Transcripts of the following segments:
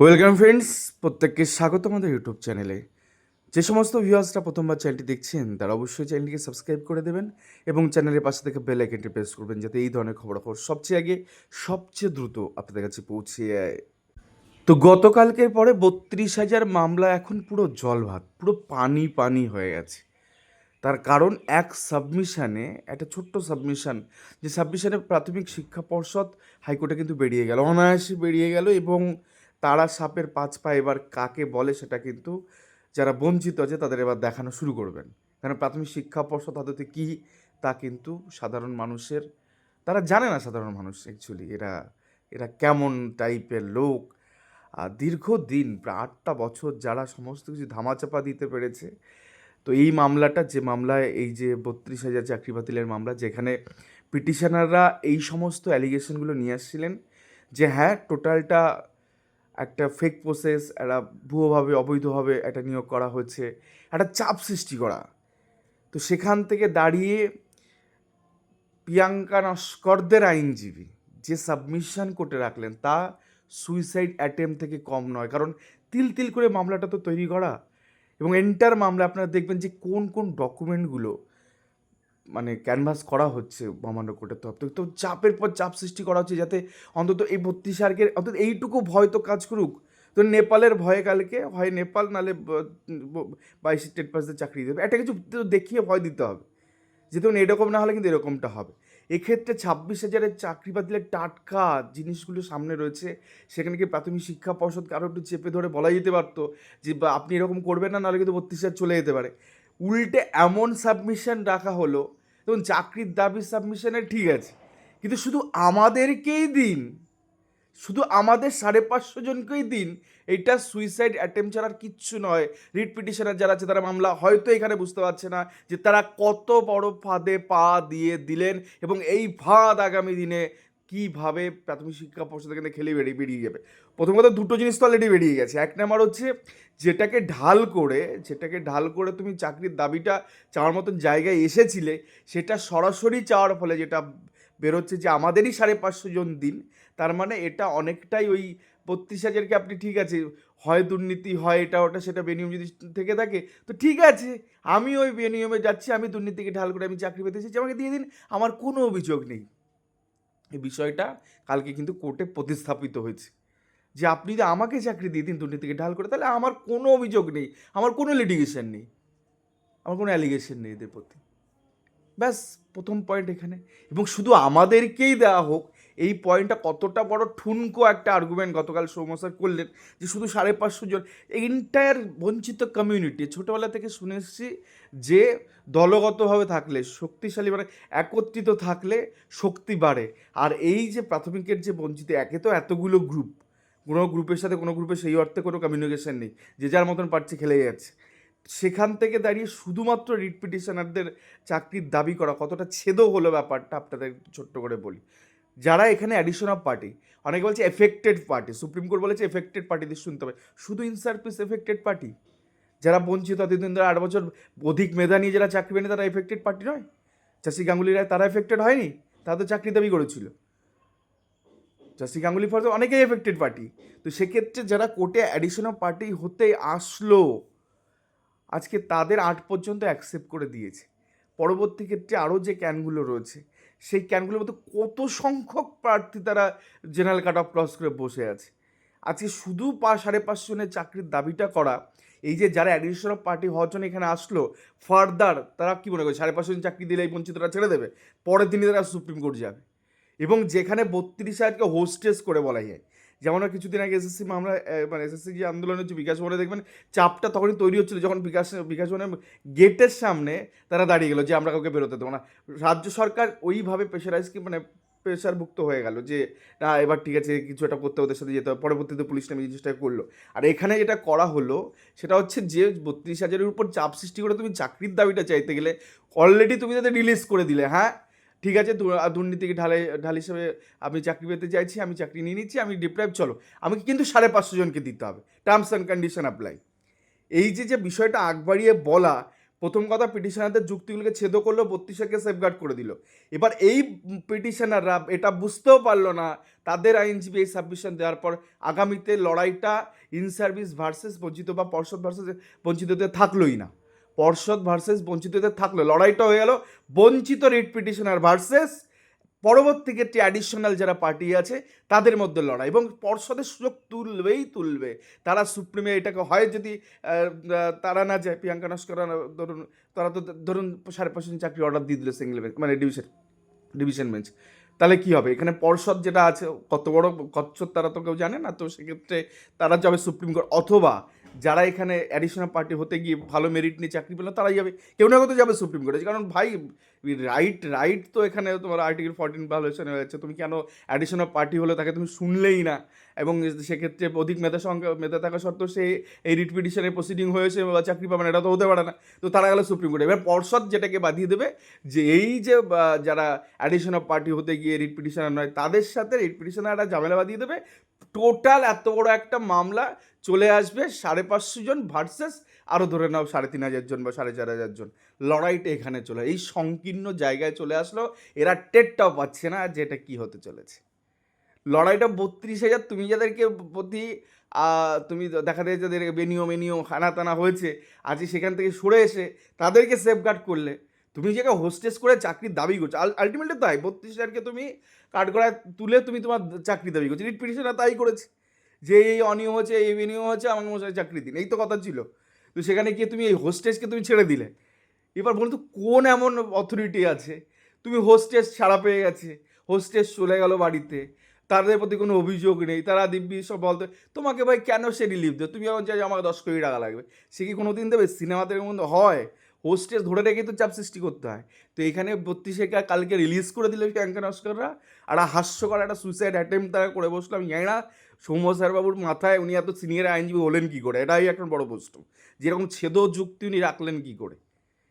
Welcome friends প্রত্যেককে স্বাগত আমাদের ইউটিউব চ্যানেলে যে সমস্ত ভিউয়ার্সরা প্রথমবার চ্যানেলটি দেখছেন, তারা অবশ্যই চ্যানেলটিকে সাবস্ক্রাইব করে দেবেন এবং চ্যানেলের পাশে থেকে বেল আইকনটি প্রেস করবেন যাতে এই ধরনের খবরাখবর সবচেয়ে আগে, সবচেয়ে দ্রুত আপনাদের কাছে পৌঁছে যায়। তো গতকালকের পরে বত্রিশ হাজার মামলা এখন পুরো জলভাত, পুরো পানি পানি হয়ে গেছে। তার কারণ এক সাবমিশানে একটা ছোট্ট সাবমিশান যে সাবমিশানে প্রাথমিক শিক্ষা পর্ষদ হাইকোর্টে কিন্তু বেরিয়ে গেল, অনায়াসে বেরিয়ে গেল এবং তারা সাপের পাঁচ পা এবার কাকে বলে সেটা কিন্তু যারা বঞ্চিত আছে তাদের এবার দেখানো শুরু করবেন। কারণ প্রাথমিক শিক্ষা পর্ষদ আদতে কী তা কিন্তু সাধারণ মানুষের, তারা জানে না সাধারণ মানুষ অ্যাকচুয়ালি এরা এরা কেমন টাইপের লোক। দীর্ঘদিন প্রায় আটটা বছর যারা সমস্ত কিছু ধামাচাপা দিতে পেরেছে, তো এই মামলাটা, যে মামলায় এই যে বত্রিশ হাজার চাকরি বাতিলের মামলা, যেখানে পিটিশনাররা এই সমস্ত অ্যালিগেশনগুলো নিয়ে আসছিলেন যে হ্যাঁ টোটালটা একটা ফেক প্রসেস একটা ভুয়োভাবে অবৈধভাবে একটা নিয়োগ করা হয়েছে একটা চাপ সৃষ্টি করা। তো সেখান থেকে দাঁড়িয়ে প্রিয়াঙ্কা নস্করদের আইনজীবী যে সাবমিশন কোর্টে রাখলেন, তা সুইসাইড অ্যাটেম্প থেকে কম নয়, কারণ তিল তিল করে মামলাটা তো তৈরি করা। এবং এন্টার মামলা আপনারা দেখবেন যে কোন কোন ডকুমেন্টগুলো মানে ক্যানভাস করা হচ্ছে মহামান্য কোর্টের তরফ থেকে তো চাপের পর চাপ সৃষ্টি করা হচ্ছে যাতে অন্তত এই বত্রিশ আর্কের অন্তত এইটুকু ভয় তো কাজ করুক। তো নেপালের ভয়ে কালকে, হয় নেপাল, নালে বাইশ স্টেট পাসদের চাকরি দেবে। একটা কিছু দেখিয়ে ভয় দিতে হবে। যে ধরুন এরকম না হলে কিন্তু এরকমটা হবে। এক্ষেত্রে ছাব্বিশ হাজারের চাকরি বাতিলের টাটকা জিনিসগুলো সামনে রয়েছে। সেখানে কি প্রাথমিক শিক্ষা পর্ষদকে আরও একটু চেপে ধরে বলা যেতে পারতো? যে আপনি এরকম করবেন না নাহলে কিন্তু বত্রিশ হাজার চলে যেতে পারে। উল্টে এমন সাবমিশন রাখা হলো দেখুন, চাকরির দাবি সাবমিশনে ঠিক আছে, কিন্তু শুধু আমাদেরকেই দিন, শুধু আমাদের সাড়ে পাঁচশো জনকেই দিন, এটা সুইসাইড অ্যাটেম্প ছাড়ার কিচ্ছু নয়। রিট পিটিশনার যারা আছে, তারা মামলা হয়তো এখানে বুঝতে পারছে না যে তারা কত বড় ফাঁদে পা দিয়ে দিলেন এবং এই ফাঁদ আগামী দিনে কীভাবে প্রাথমিক শিক্ষা পর্ষদ এখানে খেলে বেরিয়ে বেরিয়ে যাবে? প্রথম কথা, দুটো জিনিস তো অলরেডি বেরিয়ে গেছে। এক নাম্বার হচ্ছে, যেটাকে ঢাল করে, যেটাকে ঢাল করে তুমি চাকরির দাবিটা চাওয়ার মতন জায়গায় এসেছিলে, সেটা সরাসরি চাওয়ার ফলে যেটা বেরোচ্ছে যে আমাদেরই সাড়ে পাঁচশো জন দিন, তার মানে এটা অনেকটাই ওই বত্রিশ হাজারকে আপনি ঠিক আছে, হয় দুর্নীতি, হয় এটা, ওটা, সেটা বেনিয়ম যদি থেকে থাকে, তো ঠিক আছে, আমি ওই বেনিয়মে যাচ্ছি, আমি দুর্নীতিকে ঢাল করে আমি চাকরি পেতে চাইছি আমাকে দিয়ে দিন, আমার কোনো অভিযোগ নেই। এই বিষয়টা কালকে কিন্তু কোর্টে প্রতিস্থাপিত হয়েছে। যে আপনি যদি আমাকে চাকরি দিয়ে দিন দুর্নীতিকে ঢাল করে, তাহলে আমার কোনো অভিযোগ নেই, আমার কোনো লিটিগেশন নেই, আমার কোনো অ্যালিগেশন নেই এদের প্রতি। ব্যাস, প্রথম পয়েন্ট এখানে। এবং শুধু আমাদেরকেই দেওয়া হোক এই পয়েন্টটা কতটা বড়? ঠুনকো একটা আর্গুমেন্ট গতকাল সৌম্য স্যার করলেন যে শুধু সাড়ে পাঁচশো জন এন্টায়ার বঞ্চিত কমিউনিটি ছোটোবেলা থেকে শুনে এসেছি যে দলগতভাবে থাকলে, শক্তিশালী মানে একত্রিত থাকলে শক্তি বাড়ে। আর এই যে প্রাথমিকের যে বঞ্চিত, একে তো এতগুলো গ্রুপ কোনো গ্রুপের সাথে কোনো গ্রুপে সেই অর্থে কোনো কমিউনিকেশন নেই, যে যার মতন পারছে খেলে যাচ্ছে সেখান থেকে দাঁড়িয়ে শুধুমাত্র রিট পিটিশনারদের চাকরির দাবি করা কতটা ছেদও হলো ব্যাপারটা আপনাদের ছোট্ট করে বলি। যারা এখানে অ্যাডিশন অফ পার্টি অনেকে বলছে এফেক্টেড পার্টি সুপ্রিম কোর্ট বলেছে এফেক্টেড পার্টিদের শুনতে হবে। শুধু ইনসার্ভিস এফেক্টেড পার্টি যারা বঞ্চিত, এতদিন ধরে আট বছর অধিক মেধা নিয়ে যারা চাকরি পেনে তারা এফেক্টেড পার্টি নয়? চাষি গাঙ্গুলি রায় তারা এফেক্টেড হয়নি? তারা তো চাকরি দাবি করেছিল। চাষি গাঙ্গুলি ফর অনেকেই এফেক্টেড পার্টি তো সেক্ষেত্রে যারা কোর্টে অ্যাডিশন অফ পার্টি হতে আসলো, আজকে তাদের আট পর্যন্ত অ্যাকসেপ্ট করে দিয়েছে। পরবর্তী ক্ষেত্রে আরও যে ক্যানগুলো রয়েছে সেই ক্যানগুলোর মধ্যে কত সংখ্যক প্রার্থী তারা জেনারেল কাট অফ ক্রস করে বসে আছে। আজকে শুধু পা সাড়ে পাঁচশো জনের চাকরির দাবিটা করা, এই যে যারা অ্যাডমিনিস্ট্রেশন অফ পার্টি হওয়ার জন্য এখানে আসলো ফার্দার তারা কী মনে করে সাড়ে পাঁচশো জন চাকরি দিলে এই বঞ্চিতরা ছেড়ে দেবে? পরের দিনই তারা সুপ্রিম কোর্ট যাবে। এবং যেখানে বত্রিশ হাজারকে হোস্টেস করে বলা যায় যেমন কিছুদিন আগে এসএসসি মামলা মানে এসএসসি যে আন্দোলন হচ্ছে বিকাশ ভবনে দেখবেন, চাপটা তখনই তৈরি হচ্ছিল যখন বিকাশ বিকাশ ভবনের গেটের সামনে তারা দাঁড়িয়ে গেলো যে আমরা কাউকে বেরোতে দেবো না। রাজ্য সরকার ওইভাবে প্রেশারাইজ কি মানে প্রেশারভুক্ত হয়ে গেল যে, না, এবার ঠিক আছে, কিছু একটা করতে ওদের সাথে যেতে হবে। পরবর্তীতে পুলিশ নামে জিনিসটা করল। আর এখানে যেটা করা হলো, সেটা হচ্ছে যে বত্রিশ হাজারের উপর চাপ সৃষ্টি করে তুমি চাকরির দাবিটা চাইতে গেলে অলরেডি তুমি তাদের রিলিজ করে দিলে হ্যাঁ? ঠিক আছে দুর্নীতিকে ঢালে ঢাল হিসেবে আমি চাকরি পেতে চাইছি, আমি চাকরি নিয়ে নিচ্ছি, আমি ডিপ্রাইভ চলো। আমাকে কিন্তু সাড়ে পাঁচশো জনকে দিতে হবে। টার্মস অ্যান্ড কন্ডিশন অ্যাপ্লাই এই যে যে বিষয়টা আগ বাড়িয়ে বলা, প্রথম কথা পিটিশনারদের যুক্তিগুলোকে ছেদ করল, বত্রিশকে সেফগার্ড করে দিল। এবার এই পিটিশনাররা এটা বুঝতেও পারল না, তাদের আইনজীবী এই সাবমিশন দেওয়ার পর আগামীতে লড়াইটা ইন সার্ভিস ভার্সেস বঞ্চিত বা পর্ষদ ভার্সেস বঞ্চিতদের থাকলোই না। পর্ষদ ভার্সেস বঞ্চিততে থাকল। লড়াইটা হয়ে গেল বঞ্চিত রিট পিটিশনার ভার্সেস। পরবর্তী ক্ষেত্রে অ্যাডিশনাল যারা পার্টি আছে, তাদের মধ্যে লড়াই এবং পর্ষদের সুযোগ তুলবেই তুলবে। তারা সুপ্রিমে এটাকে হয় যদি তারা না যায়, প্রিয়াঙ্কা নস্কর ধরুন, তারা তো ধরুন সাড়ে পাঁচশো দিন চাকরি অর্ডার দিয়ে দিল সিঙ্গেল মানে ডিভিশন ডিভিশন বেঞ্চ তাহলে কি হবে? এখানে পর্ষদ যেটা আছে, কত বড় কচ্ছর তারা তো কেউ জানে না, তো সেক্ষেত্রে তারা যাবে সুপ্রিম কোর্ট অথবা যারা এখানে অ্যাডিশনাল পার্টি হতে গিয়ে ভালো মেরিট নিয়ে চাকরি পেল, তারাই যাবে। কেউ না কেউ যাবে সুপ্রিম কোর্টে কারণ ভাই রাইট রাইট তো এখানে তোমার আর্টিকেল ফোরটিন ভালোশন হয়েছে তুমি কেন অ্যাডিশনাল পার্টি হলে তাকে তুমি শুনলেই না? এবং সেক্ষেত্রে অধিক মেধা সংখ্যা মেধা থাকা সত্ত্বেও সে এই রিট পিটিশনের প্রসিডিং হয়েছে বা চাকরি পাবে না, এটা তো হতে পারে না। তো তারা গেল সুপ্রিম কোর্টে এবার পর্ষদ যেটাকে বাঁধিয়ে দেবে, যে এই যে যারা অ্যাডিশনাল পার্টি হতে গিয়ে রিট পিটিশনার নয়, তাদের সাথে রিট পিটিশনাররা ঝামেলা বাঁধিয়ে দেবে। টোটাল এত বড় একটা মামলা চলে আসবে সাড়ে পাঁচশো জন ভার্সেস আরও ধরে নাও সাড়ে তিন হাজার জন বা সাড়ে চার হাজার জন। লড়াইটা এখানে চলে এই সংকীর্ণ জায়গায় চলে আসলো, এরা টেরটাও পাচ্ছে না যে এটা কী হতে চলেছে। লড়াইটা বত্রিশ হাজার, তুমি যাদেরকে প্রতি তুমি দেখা যায় যাদের বেনিয়ম খানা টানা হয়েছে আজ সেখান থেকে সরে এসে তাদেরকে সেফগার্ড করলে। তুমি যে হোস্টেস করে চাকরির দাবি করছ আলটিমেটলি তাই, বত্রিশ হাজারকে তুমি কাঠগড়ায় তুলে তুমি তোমার চাকরি দাবি করছ রিট পিটিশনরা তাই করেছে। যে এই অনিয়ম হচ্ছে, এই বেনিয়ম হচ্ছে আমাকে মশাই চাকরি দিন, এই তো কথা ছিল। তো সেখানে গিয়ে তুমি এই হোস্টেসকে তুমি ছেড়ে দিলে। এবার বলুন তো, কোন এমন অথরিটি আছে? তুমি হোস্টেস ছাড়া পেয়ে গেছে হোস্টেস চলে গেল বাড়িতে, তাদের প্রতি কোনো অভিযোগ নেই, তারা দিব্যি সব বলতে, তোমাকে ভাই কেন সে রিলিফ দেয় তুমি যখন চাই আমাকে দশ কোটি টাকা লাগবে। সে কি কোনো দিন দেবে? সিনেমাতে মধ্যে হয়? হোস্টেস ধরে রেখে তো চাপ সৃষ্টি করতে হয়। তো এখানে বত্রিশে কালকে রিলিজ করে দিল প্রিয়াঙ্কা নস্কররা আর হাস্যকর একটা সুইসাইড অ্যাটেম্প তারা করে বসল আমি সৌম্য স্যারবাবুর মাথায় উনি এত সিনিয়র আইনজীবী হলেন কী করে? এটাই একটা বড় প্রশ্ন। যেরকম ছেদ যুক্তি উনি রাখলেন কী করে?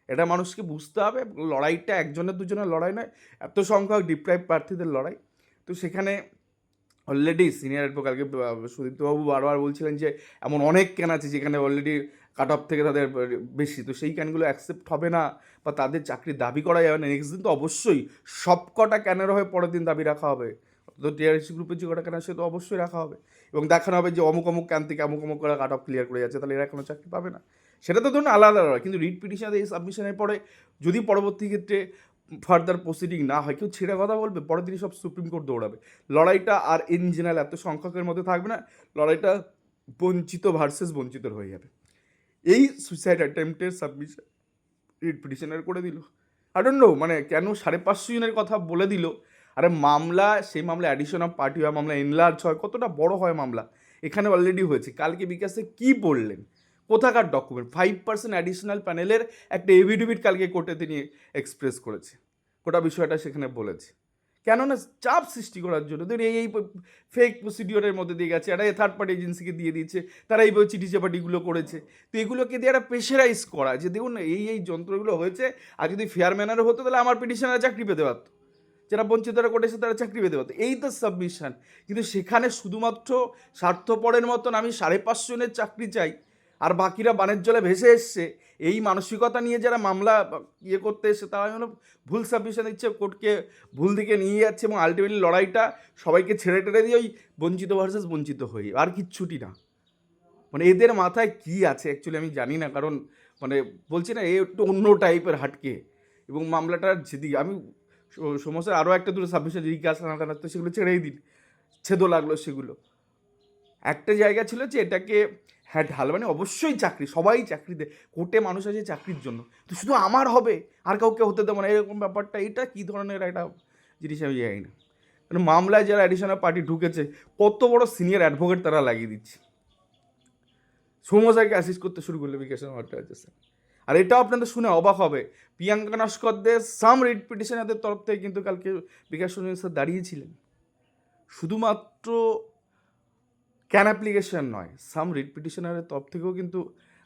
এটা মানুষকে বুঝতে হবে। লড়াইটা একজনের দুজনের লড়াই নয়, এত সংখ্যক ডিপ্রাইভ প্রার্থীদের লড়াই। তো সেখানে অলরেডি সিনিয়র অ্যাডভোকেটকে সুদীপ্তবাবু বারবার বলছিলেন যে, এমন অনেক ক্যান আছে যেখানে অলরেডি কাট অফ থেকে তাদের বেশি। তো সেই ক্যানগুলো অ্যাকসেপ্ট হবে না বা তাদের চাকরির দাবি করা যাবে না। নেক্সট দিন তো অবশ্যই সব কটা ক্যানের হয়ে পরের দিন দাবি রাখা হবে। তো টিআরএসি গ্রুপের যে কটা ক্যান সে তো অবশ্যই রাখা হবে। এবং দেখানো হবে যে অমুক অমুক ক্যান থেকে অমুক অমুক করে কাট অফ ক্লিয়ার করে যাচ্ছে, তাহলে এরা কোনো চাকরি পাবে না। সেটা তো ধরুন আলাদা আলাদা কিন্তু রিট পিটিশনে এই সাবমিশনের পরে যদি পরবর্তী ক্ষেত্রে ফার্দার প্রসিডিং না হয়, কেউ ছেড়ে কথা বলবে? পরের দিনই সব সুপ্রিম কোর্ট দৌড়াবে। লড়াইটা আর ইন জেনারেল এত সংখ্যকের মধ্যে থাকবে না। লড়াইটা বঞ্চিত ভার্সেস বঞ্চিতর হয়ে যাবে। এই সুইসাইড অ্যাটেম্পটের সাবমিশন রিট পিটিশনের করে দিল। নো মানে কেন সাড়ে পাঁচশো জনের কথা বলে দিল? আরে মামলা, সেই মামলা অ্যাডিশন অফ পার্টি হয় মামলা এনলার্জ হয় কতটা বড় হয় মামলা? এখানে অলরেডি হয়েছে। কালকে বিকাশে কি বললেন? কোথাকার ডকুমেন্ট ফাইভ পার্সেন্ট অ্যাডিশনাল প্যানেলের একটা এভিডেভিট কালকে কোর্টে তিনি এক্সপ্রেস করেছে। গোটা বিষয়টা সেখানে বলেছে। কেননা চাপ সৃষ্টি করার জন্য। ধরুন এই এই ফেক প্রসিডিওরের মধ্যে দিয়ে গেছে একটা থার্ড পার্টি এজেন্সিকে দিয়ে দিয়েছে, তারা এইভাবে চিঠি চাপাটিগুলো করেছে। তো এগুলোকে দিয়ে একটা প্রেশারাইজ করা, যে দেখুন এই এই যন্ত্রগুলো হয়েছে, আর যদি ফেয়ার ম্যানারে হতো তাহলে আমার পিটিশনার চাকরি পেতে পারতো। যারা বঞ্চিতরা করেছে তারা চাকরি পেতে পারতো। এই তো সাবমিশন কিন্তু সেখানে শুধুমাত্র স্বার্থপরের মতন আমি সাড়ে পাঁচশো জনের চাকরি চাই আর বাকিরা বানের জলে ভেসে এসছে। এই মানসিকতা নিয়ে যারা মামলা ইয়ে করতে এসে তারা যেন ভুল সাবমিশন দিচ্ছে, কোর্টকে ভুল দিকে নিয়ে যাচ্ছে এবং আলটিমেটলি লড়াইটা সবাইকে ছেড়ে টেড়ে দিয়ে ওই বঞ্চিত ভার্সেস বঞ্চিত হয়ে, আর কিচ্ছুটি না। মানে এদের মাথায় কি আছে অ্যাকচুয়ালি আমি জানি না, কারণ মানে বলছি না, এ একটু অন্য টাইপের হাটকে। এবং মামলাটার যেদিকে আমি স- সমস্যার আরও একটা দুটো সাবমিশন জিজ্ঞাসা না তো সেগুলো ছেড়েই দিন। ছেদো লাগল সেগুলো। একটা জায়গা ছিল যে এটাকে হ্যাঁ ঢাল মানে অবশ্যই চাকরি, সবাই চাকরি দেয় কোর্টে মানুষ আছে চাকরির জন্য। তো শুধু আমার হবে, আর কাউকে হতে দেবো না, এরকম ব্যাপারটা, এটা কী ধরনের একটা জিনিস আমি জানি না। মানে মামলায় যারা অ্যাডিশনাল পার্টি ঢুকেছে, কত বড় সিনিয়র অ্যাডভোকেট তারা লাগিয়ে দিচ্ছে। সৌমসাইকে অ্যাসিস্ট করতে শুরু করলে বিকাশের ভট্টাচার্য স্যার। আর এটাও আপনাদের শুনে অবাক হবে, প্রিয়াঙ্কা নস্করদের সাম রিট পিটিশনারদের তরফ থেকে কিন্তু কালকে বিকাশ রঞ্জন স্যার দাঁড়িয়েছিলেন। শুধুমাত্র ক্যান অ্যাপ্লিকেশন নয়। সাম রিট পিটিশনারের তরফ থেকেও কিন্তু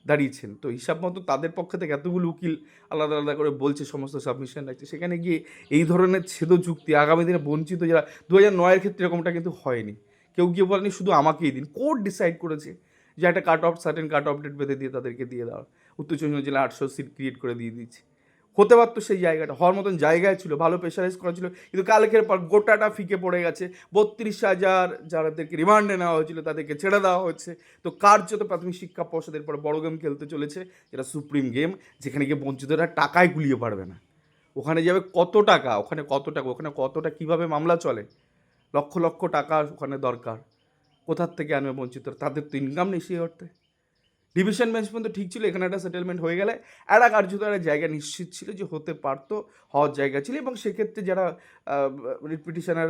দাঁড়িয়েছেন। তো হিসাব মতো তাদের পক্ষ থেকে এতগুলো উকিল আলাদা আলাদা করে বলছে, সমস্ত সাবমিশন রাখছে। সেখানে গিয়ে এই ধরনের ছেদ যুক্তি আগামী দিনে বঞ্চিত যারা দু হাজার নয়ের ক্ষেত্রে এরকমটা কিন্তু হয়নি। কেউ গিয়ে বলেনি, শুধু আমাকেই দিন। কোর্ট ডিসাইড করেছে যে একটা cut off certain cut off date বেঁধে দিয়ে তাদেরকে দিয়ে দেওয়া। উত্তর চব্বিশ জেলা আটশো সিট ক্রিয়েট করে দিয়ে দিচ্ছে হতে পারতো সেই জায়গাটা। হওয়ার মতন জায়গায় ছিল, ভালো প্রেশারাইজ করা ছিল। কিন্তু কালকের পর গোটাটা ফিকে পড়ে গেছে। বত্রিশ হাজার যাদেরকে রিমান্ডে নেওয়া হয়েছিল, তাদেরকে ছেড়ে দেওয়া হচ্ছে তো কার্যত প্রাথমিক শিক্ষা পর্ষদের পর বড় গেম খেলতে চলেছে, যেটা সুপ্রিম গেম যেখানে গিয়ে বঞ্চিতরা টাকায় গুলিয়ে পারবে না। ওখানে যাবে কত টাকা, ওখানে কত টাকা, ওখানে কতটা কীভাবে মামলা চলে? লক্ষ লক্ষ টাকা ওখানে দরকার। কোথার থেকে আনবে বঞ্চিত তাদের তো ইনকাম নেই সেই অর্থে। ডিভিশন বেঞ্চ পর্যন্ত ঠিক ছিল, এখানে একটা সেটেলমেন্ট হয়ে গেলে। একটা কার্যত একটা জায়গা নিশ্চিত ছিল যে হতে পারতো, হওয়ার জায়গা ছিল এবং সেক্ষেত্রে যারা রিপিটিশনার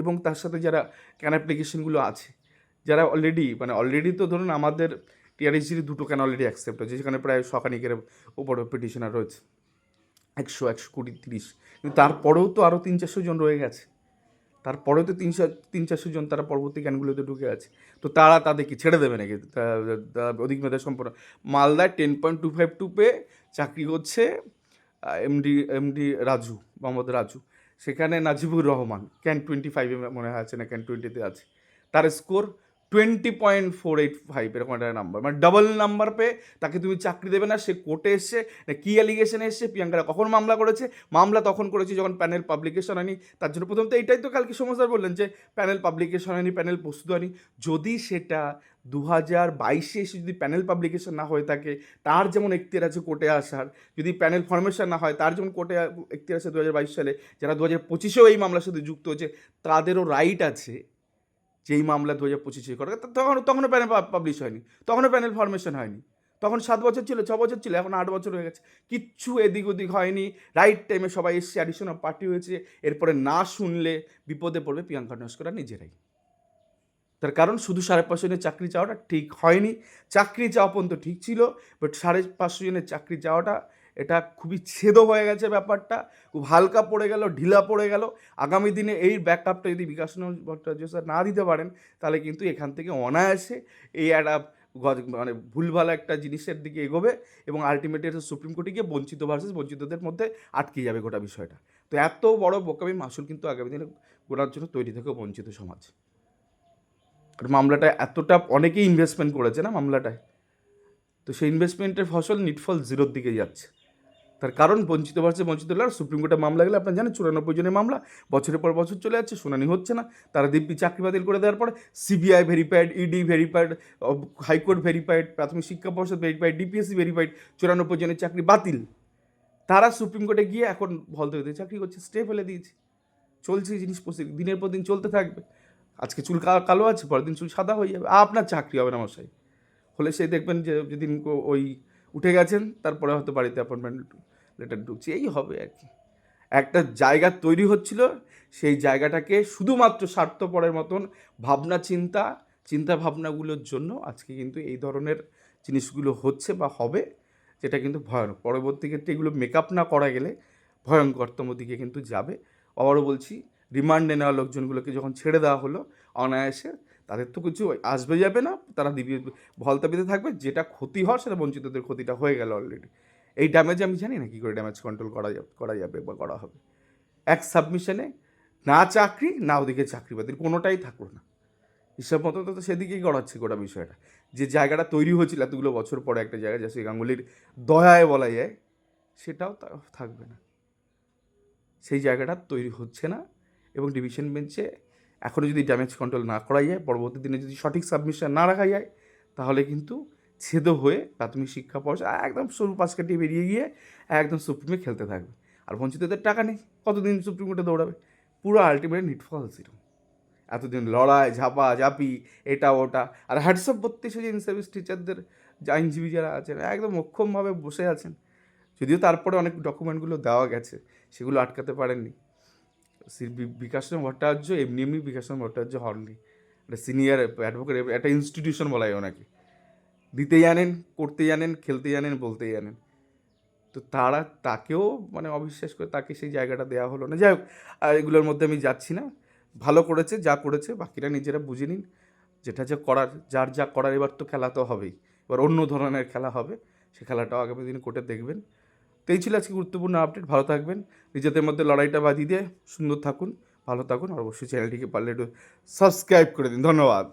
এবং তার সাথে যারা ক্যান অ্যাপ্লিকেশনগুলো আছে, যারা অলরেডি মানে অলরেডি তো ধরুন আমাদের টিআরএসজির দুটো ক্যান অলরেডি অ্যাকসেপ্ট হয়েছে যেখানে প্রায় শখানিকের উপর পিটিশনার রয়েছে। একশো একশো কুড়ি, তিরিশ, কিন্তু তারপরেও তো আরও তিন, চারশো জন রয়ে গেছে। তারপরেও তো তিনশো তিন চারশো জন তারা পরবর্তী জ্ঞানগুলোতে ঢুকে আছে। তো তারা তাদেরকে ছেড়ে দেবে নাকি? অধিক মেধা সম্পন্ন মালদায় ten point two five to pay চাকরি করছে এমডি এমডি রাজু, মোহাম্মদ রাজু। সেখানে নাজিবুর রহমান, ক্যান টোয়েন্টি ফাইভে মনে হয় আছে না, ক্যান টোয়েন্টিতে আছে। তার score twenty point four eight five এরকম একটা নাম্বার মানে ডাবল নাম্বার পেয়ে তাকে তুমি চাকরি দেবে না, সে কোর্টে এসছে কী অ্যালিগেশনে এসছে, প্রিয়াঙ্কারা কখন মামলা করেছে, মামলা তখন করেছে যখন প্যানেল পাবলিকেশন হয়নি, তার জন্য প্রথম তো এইটাই তো কালকে সমস্যা বললেন যে প্যানেল পাবলিকেশন হয়নি প্যানেল প্রস্তুত হয়নি, যদি সেটা দু হাজার বাইশে এসে যদি প্যানেল পাবলিকেশন না হয়ে থাকে, তার যেমন এখতিয়ার আছে কোর্টে আসার, যদি প্যানেল ফরমেশন না হয়, তার যেমন কোর্টে এখতিয়ার আছে দু হাজার বাইশ সালে, যারা দু হাজার পঁচিশেও এই মামলার সাথে যুক্ত হয়েছে, তাদেরও রাইট আছে যেই মামলা দু হাজার পঁচিশে করে তখন, তখনও প্যানেল পাবলিশ হয়নি। তখনও প্যানেল ফরমেশন হয়নি। তখন সাত বছর ছিল, ছ বছর ছিল, এখন আট বছর হয়ে গেছে। কিচ্ছু এদিক ওদিক হয়নি। রাইট টাইমে সবাই এসছে অ্যাডিশন অফ পার্টি হয়েছে। এরপরে না শুনলে বিপদে পড়বে প্রিয়াঙ্কা নস্করা নিজেরাই। তার কারণ শুধু সাড়ে পাঁচশো জনের চাকরি চাওয়াটা ঠিক হয়নি। চাকরি চাওয়া পর্যন্ত ঠিক ছিল বাট সাড়ে পাঁচশো জনের চাকরি চাওয়াটা এটা খুবই ছেদ হয়ে গেছে ব্যাপারটা। খুব হালকা পড়ে গেল, ঢিলা পড়ে গেল। আগামী দিনে এই ব্যাকআপটা যদি বিকাশ ভট্টাচার্য স্যার না দিতে পারেন, তাহলে কিন্তু এখান থেকে অনায়াসে এই একটা মানে ভুলভাল একটা জিনিসের দিকে এগোবে এবং আলটিমেটলি সুপ্রিম কোর্টে গিয়ে বঞ্চিত ভার্সেস বঞ্চিতদের মধ্যে আটকে যাবে গোটা বিষয়টা। তো এত বড় বোকামি মাসুল কিন্তু আগামী দিনে গোটার জন্য তৈরি থেকে বঞ্চিত সমাজ। আর মামলাটা এতটা অনেকেই ইনভেস্টমেন্ট করেছে না মামলাটায়? তো সেই ইনভেস্টমেন্টের ফসল নিটফল জিরোর দিকে যাচ্ছে। তার কারণ বঞ্চিত ভার্সে বঞ্চিত আর সুপ্রিম কোর্টে মামলা গেলে আপনার জানেন চুরানব্বই জনের মামলা, বছরের পর বছর চলে যাচ্ছে, শুনানি হচ্ছে না। তারা দিব্যি চাকরি বাতিল করে দেওয়ার পরে CBI verified ED verified high court verified প্রাথমিক শিক্ষা পর্ষদ ভেরিফাইড ডিপিএসসি ভেরিফাইড চুরানব্বই জনের চাকরি বাতিল। তারা সুপ্রিম কোর্টে গিয়ে এখন ভল তৈরিতে চাকরি করছে, স্টে ফেলে দিয়েছে। চলছে জিনিস দিনের পর দিন চলতে থাকবে। আজকে চুল কালো আছে, পরের দিন চুল সাদা হয়ে যাবে। আপনার চাকরি হবে না মশাই। হলে সেই দেখবেন যে, যেদিন ওই উঠে গেছেন, তারপরে হয়তো বাড়িতে অ্যাপয়েন্টমেন্ট লেটার ঢুকছে, এই হবে আর কি। একটা জায়গা তৈরি হচ্ছিল, সেই জায়গাটাকে শুধুমাত্র স্বার্থপরের মতন ভাবনা, চিন্তা চিন্তা ভাবনাগুলোর জন্য আজকে কিন্তু এই ধরনের জিনিসগুলো হচ্ছে বা হবে, যেটা কিন্তু ভয়ানক। পরবর্তী ক্ষেত্রে এগুলো মেকআপ না করা গেলে ভয়ঙ্করতম দিকে কিন্তু যাবে। আবারও বলছি রিমান্ডে নেওয়া লোকজনগুলোকে যখন ছেড়ে দেওয়া হলো অনায়াসে, তাদের তো কিছু আসবে যাবে না, তারা দিবি ভলতা ভলতাবিতে থাকবে, যেটা ক্ষতি হয় সেটা বঞ্চিতদের ক্ষতিটা হয়ে গেল অলরেডি এই ড্যামেজ আমি জানি না কী করে ড্যামেজ কন্ট্রোল করা করা যাবে বা করা হবে। এক সাবমিশনে না চাকরি, না ওদিকে চাকরি বাতিল কোনোটাই থাকল না। হিসাব মতো তো সেদিকেই গড়াচ্ছে গোটা বিষয়টা। যে জায়গাটা তৈরি হয়েছিল এতগুলো বছর পরে একটা জায়গা, যা সেই গাঙ্গুলির দয়ায় বলা যায়, সেটাও থাকবে না। সেই জায়গাটা তৈরি হচ্ছে না এবং ডিভিশন বেঞ্চে এখনও যদি ড্যামেজ কন্ট্রোল না করা যায়, পরবর্তী দিনে যদি সঠিক সাবমিশন না রাখা যায়, তাহলে কিন্তু ছেদ হয়ে প্রাথমিক শিক্ষা পর্ষদ একদম সরু পাশ কাটিয়ে বেরিয়ে গিয়ে একদম সুপ্রিমে খেলতে থাকবে। আর বঞ্চিতদের টাকা নেই, কতদিন সুপ্রিম কোর্টে দৌড়াবে? পুরো আলটিমেট নিটফল জিরো এতদিন লড়াই, ঝাপা, ঝাপি, এটা, ওটা। আর হোয়াটসঅ্যাপ বত্রিশে যে ইন সার্ভিস টিচারদের যে আইনজীবী যারা আছেন, একদম অক্ষমভাবে বসে আছেন। যদিও তারপরে অনেক ডকুমেন্টগুলো দেওয়া গেছে, সেগুলো আটকাতে পারেননি। শ্রী বি- বিকাশচন্দ্র ভট্টাচার্য, এমনি এমনি বিকাশচন্দ্র ভট্টাচার্য হননি। একটা সিনিয়র অ্যাডভোকেট একটা ইনস্টিটিউশন বলা হয় ওনাকে। দিতে জানেন করতে জানেন খেলতে জানেন বলতে জানেন তো তারা তাকেও মানে অবিশ্বাস করে তাকে সেই জায়গাটা দেওয়া হলো না। যাই হোক এগুলোর মধ্যে আমি যাচ্ছি না। ভালো করেছে, যা করেছে, বাকিরা নিজেরা বুঝে নিন। যেটা যা করার, যার যা করার, এবার তো খেলা তো হবেই। এবার অন্য ধরনের খেলা হবে, সে খেলাটাও আগামী দিন কোর্টে দেখবেন। তো এই ছিল আজকে গুরুত্বপূর্ণ আপডেট ভালো থাকবেন, নিজেদের মধ্যে লড়াইটা বাজিয়ে দিয়ে সুন্দর থাকুন, ভালো থাকুন। আর অবশ্যই চ্যানেলটিকে পারলে একটু সাবস্ক্রাইব করে দিন। ধন্যবাদ।